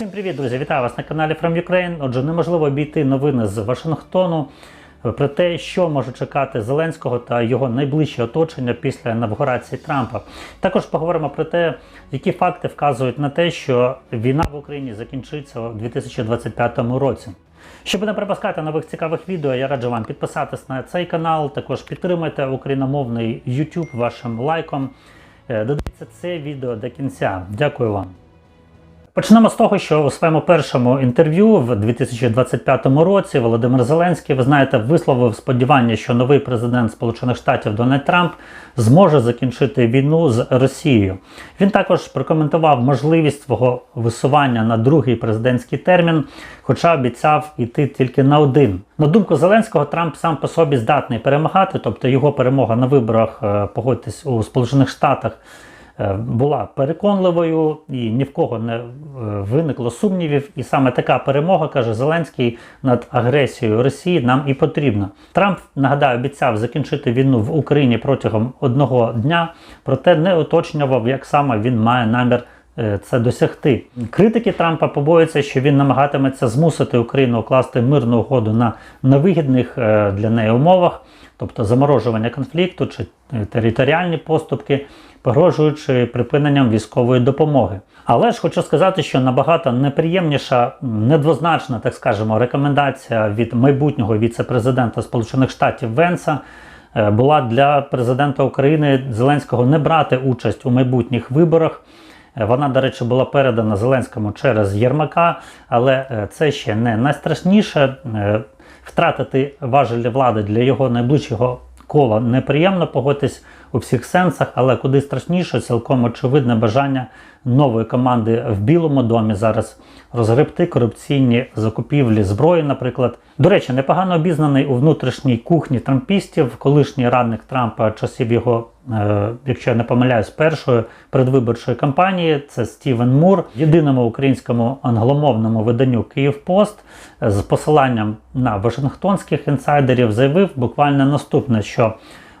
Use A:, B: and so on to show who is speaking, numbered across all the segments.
A: Всім привіт, друзі! Вітаю вас на каналі From Ukraine. Отже, неможливо обійти новини з Вашингтону про те, що може чекати Зеленського та його найближче оточення після інавгурації Трампа. Також поговоримо про те, які факти вказують на те, що війна в Україні закінчиться у 2025 році. Щоб не пропускати нових цікавих відео, я раджу вам підписатись на цей канал. Також підтримайте україномовний YouTube вашим лайком. Е, Додивіться це відео до кінця. Дякую вам. Почнемо з того, що у своєму першому інтерв'ю в 2025 році Володимир Зеленський, ви знаєте, висловив сподівання, що новий президент Сполучених Штатів Дональд Трамп зможе закінчити війну з Росією. Він також прокоментував можливість свого висування на другий президентський термін, хоча обіцяв іти тільки на один. На думку Зеленського, Трамп сам по собі здатний перемагати, тобто його перемога на виборах, е, погодьтесь, у Сполучених Штатах була переконливою і ні в кого не е, виникло сумнівів. І саме така перемога, каже Зеленський, над агресією Росії нам і потрібна. Трамп нагадаю, обіцяв закінчити війну в Україні протягом одного дня, проте не уточнював, як саме він має намір. Е, Це досягти. Критики Трампа побоюються, що він намагатиметься змусити Україну укласти мирну угоду на невигідних е, для неї умовах, тобто заморожування конфлікту чи е, територіальні поступки, погрожуючи припиненням військової допомоги. Але ж хочу сказати, що набагато неприємніша, недвозначна, так скажемо, рекомендація від майбутнього віце-президента Сполучених Штатів Венса була для президента України Зеленського не брати участь у майбутніх виборах. Е, Вона, до речі, була передана Зеленському через Єрмака, але е, це ще не найстрашніше. Е, Втратити важелі влади для його найближчого кола неприємно погодьтесь у всіх сенсах, але куди страшніше, цілком очевидне бажання нової команди в Білому домі зараз розгребти корупційні закупівлі зброї, наприклад. До речі, непогано обізнаний у внутрішній кухні трампістів, колишній радник Трампа часів його, якщо я не помиляюсь, першої передвиборчої кампанії. Це Стівен Мур, єдиному українському англомовному виданню Київпост е, з посиланням на Вашингтонських інсайдерів заявив буквально наступне, що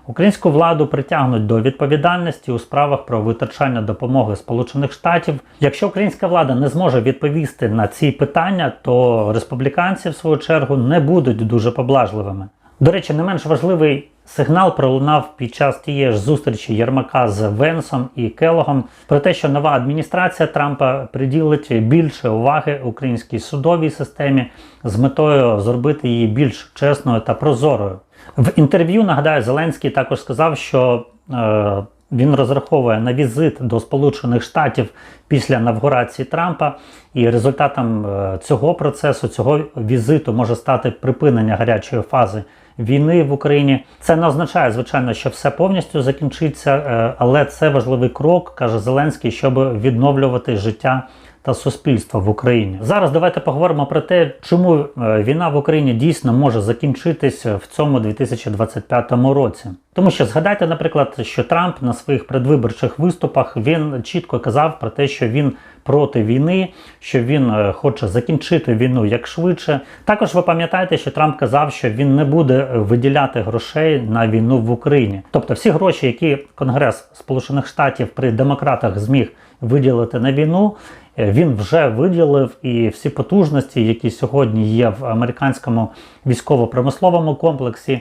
A: Українську владу притягнуть до відповідальності у справах про витрачання допомоги Сполучених Штатів. Якщо українська влада не зможе відповісти на ці питання, то республіканці в свою чергу не будуть дуже поблажливими. До речі, не менш важливий сигнал пролунав під час тієї ж зустрічі Єрмака з Венсом і Келогом про те, що нова адміністрація Трампа приділить більше уваги українській судовій системі з метою зробити її більш чесною та прозорою. В інтерв'ю нагадаю, Зеленський також сказав, що е, він розраховує на візит до Сполучених Штатів після навгурації Трампа, і результатом е, цього процесу, цього візиту може стати припинення гарячої фази війни в Україні. Це не означає, звичайно, що все повністю закінчиться, е, але це важливий крок, каже Зеленський, щоб відновлювати життя та суспільства в Україні. Зараз давайте поговоримо про те, чому е, війна в Україні дійсно може закінчитись в цьому 2025 році. Тому що згадайте, наприклад, що Трамп на своїх предвиборчих виступах він чітко казав про те, що він проти війни, що він е, хоче закінчити війну як швидше. Також ви пам'ятаєте, що Трамп казав, що він не буде виділяти грошей на війну в Україні. Тобто всі гроші, які Конгрес Сполучених Штатів при демократах зміг виділити на війну. е, Він вже виділив і всі потужності, які сьогодні є в американському військово-промисловому комплексі,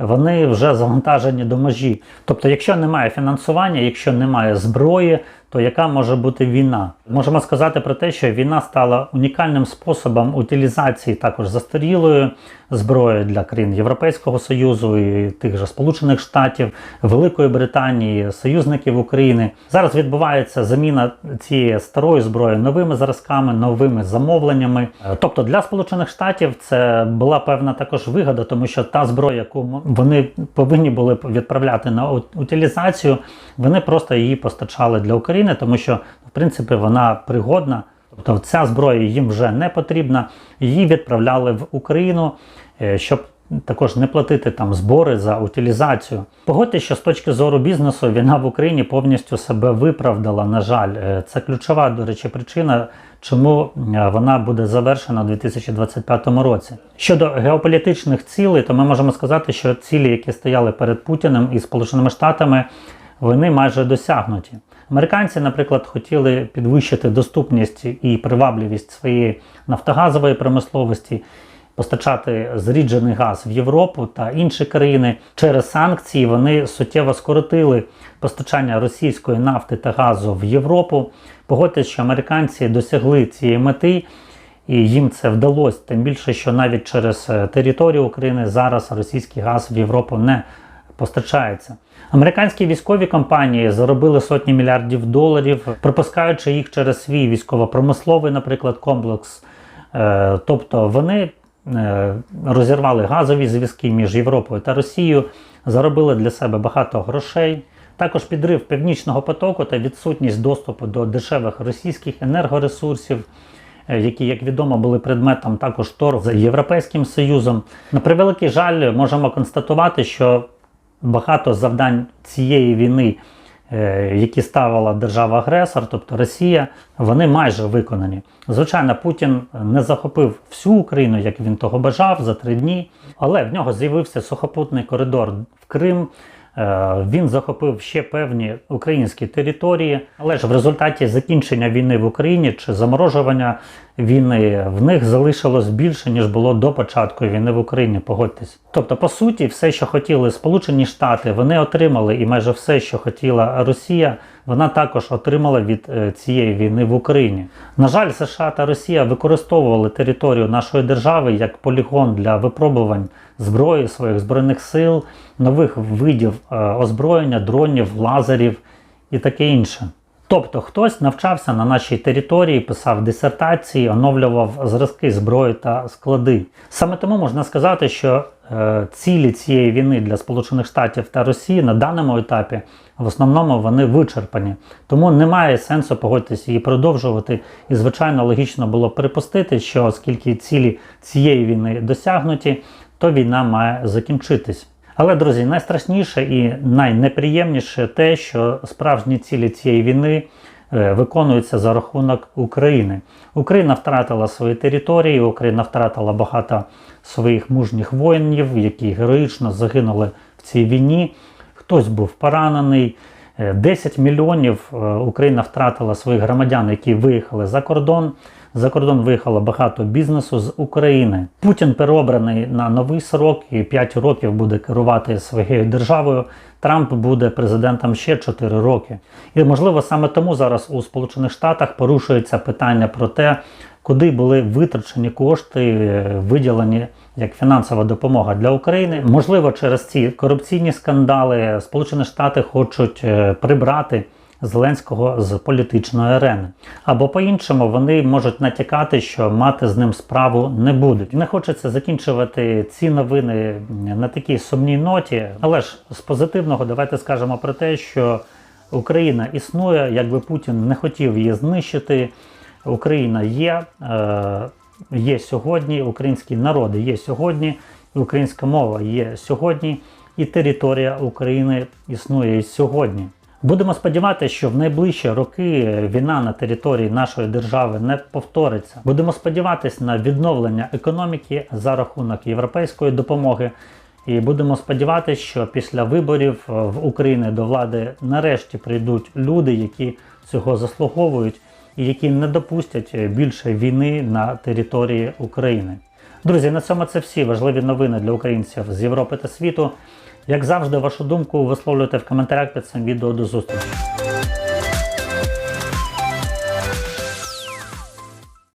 A: вони вже завантажені до межі. Тобто, якщо немає фінансування, якщо немає зброї, то яка може бути війна? Можемо сказати про те, що війна стала унікальним способом утилізації також застарілої зброї для країн Європейського Союзу і тих же Сполучених Штатів, Великої Британії, союзників України. Зараз відбувається заміна цієї старої зброї новими зразками, новими замовленнями. Тобто для Сполучених Штатів це була певна також вигода, тому що та зброя, яку вони повинні були відправляти на утилізацію, вони просто її постачали для України, тому що в принципі вона пригодна. Тобто ця зброя їм вже не потрібна. Її відправляли в Україну, е, щоб також не платити там збори за утилізацію. Погодьте, що з точки зору бізнесу війна в Україні повністю себе виправдала. На жаль, Е, це ключова, до речі, причина, чому е, вона буде завершена у 2025 році. Щодо геополітичних цілей, то ми можемо сказати, що цілі, які стояли перед Путіним і Сполученими Штатами, вони майже досягнуті. Американці, наприклад, хотіли підвищити доступність і привабливість своєї нафтогазової промисловості, постачати зріджений газ в Європу та інші країни. Через санкції вони суттєво скоротили постачання російської нафти та газу в Європу. Погодьтесь, що американці досягли цієї мети. І їм це вдалося, тим більше, що навіть через е, територію України зараз російський газ в Європу не постачається. Американські військові компанії заробили сотні мільярдів доларів, пропускаючи їх через свій військово-промисловий, наприклад, комплекс. Е, Тобто вони е, розірвали газові зв'язки між Європою та Росією, заробили для себе багато грошей. Також підрив північного потоку та відсутність доступу до дешевих російських енергоресурсів, е, які, як відомо, були предметом також торгу з Європейським Союзом. На превеликий жаль, можемо констатувати, що багато завдань цієї війни, е, які ставила держава-агресор, тобто Росія, вони майже виконані. Звичайно, Путін не захопив всю Україну, як він того бажав, за три дні, але в нього з'явився сухопутний коридор в Крим. Е, Він захопив ще певні українські території, але ж в результаті закінчення війни в Україні чи заморожування війни в них залишилось більше ніж було до початку війни в Україні. Погодьтесь. Тобто, по суті, все, що хотіли Сполучені Штати, вони отримали, і майже все, що хотіла Росія, вона також отримала від е, цієї війни в Україні. На жаль, США та Росія використовували територію нашої держави як полігон для випробувань зброї своїх збройних сил, нових видів е, озброєння, дронів, лазерів і таке інше. Тобто хтось навчався на нашій території, писав дисертації, оновлював зразки зброї та склади. Саме тому можна сказати, що е, цілі цієї війни для Сполучених Штатів та Росії на даному етапі в основному вони вичерпані. Тому немає сенсу погодитися її продовжувати. І, звичайно, логічно було припустити, що оскільки цілі цієї війни досягнуті, то війна має закінчитись. Але, друзі, найстрашніше і найнеприємніше те, що справжні цілі цієї війни е, виконуються за рахунок України. Україна втратила свої території, Україна втратила багато своїх мужніх воїнів, які героїчно загинули в цій війні. Хтось був поранений. Е, 10 мільйонів е, Україна втратила своїх громадян, які виїхали за кордон. За кордон виїхало багато бізнесу з України. Путін переобраний на новий срок і 5 років буде керувати своєю державою. Трамп буде президентом ще 4 роки. І можливо саме тому зараз у Сполучених Штатах порушується питання про те, куди були витрачені кошти, виділені як фінансова допомога для України. Можливо, через ці корупційні скандали Сполучені Штати хочуть е, прибрати. Зеленського з політичної арени. Або по-іншому вони можуть натякати, що мати з ним справу не будуть. Не хочеться закінчувати ці новини на такій сумній ноті, але ж з позитивного давайте скажемо про те, що Україна існує, якби Путін не хотів її знищити. Україна є, е, є сьогодні, український народ є сьогодні, українська мова є сьогодні, і територія України існує сьогодні. Будемо сподіватися, що в найближчі роки війна на території нашої держави не повториться. Будемо сподіватися на відновлення економіки за рахунок європейської допомоги. І будемо сподіватися, що після виборів в Україні до влади нарешті прийдуть люди, які цього заслуговують, і які не допустять більше війни на території України. Друзі, на цьому це всі важливі новини для українців з Європи та світу. Як завжди, вашу думку висловлюйте в коментарях під цим відео. До зустрічі.